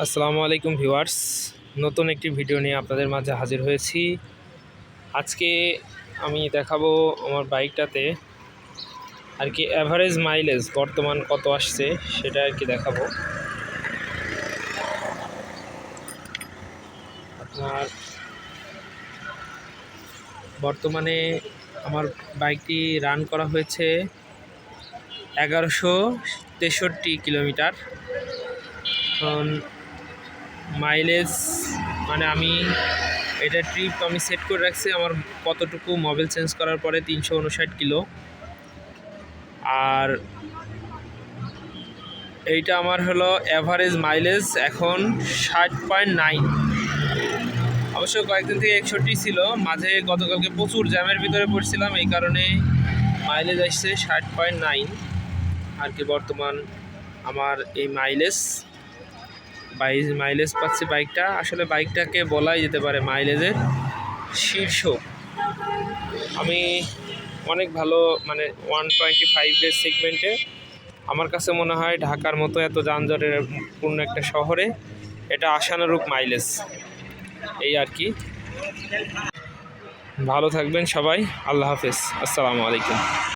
আসসালামু আলাইকুম ভিউয়ার্স। নতুন একটি ভিডিও নিয়ে আপনাদের মাঝে হাজির হয়েছি। আজকে আমি দেখাবো আমার বাইকটাতে আর কি অ্যাভারেজ মাইলেজ বর্তমান কত আসছে সেটা আর কি দেখাবো। আপনার বর্তমানে আমার বাইকটি রান করা হয়েছে এগারোশো তেষট্টি কিলোমিটার। মাইলেজ মানে আমি এটা ট্রিপ আমি সেট করে রাখছি আমার কতটুকু মোবাইল চেঞ্জ করার পরে তিনশো উনষাট কিলো আর এইটা আমার হলো অ্যাভারেজ মাইলেজ এখন ষাট পয়েন্ট নাইন অবশ্য কয়েকদিন থেকে একষট্টি ছিল, মাঝে গতকালকে প্রচুর জ্যামের ভিতরে পড়ছিলাম, এই কারণে মাইলেজ আসছে ষাট পয়েন্ট নাইন আর কি বর্তমান আমার এই মাইলেজ বাইশ মাইলেজ পাচ্ছে বাইকটা। আসলে বাইকটাকে বলাই যেতে পারে মাইলেজের শীর্ষ। আমি অনেক ভালো মানে ওয়ান টোয়েন্টি ফাইভের সেগমেন্টে আমার কাছে মনে হয় ঢাকার মতো এত যানজটের পূর্ণ একটা শহরে এটা আশানুরূপ মাইলেজ। এই আর কি। ভালো থাকবেন সবাই। আল্লাহ হাফেজ। আসসালামু আলাইকুম।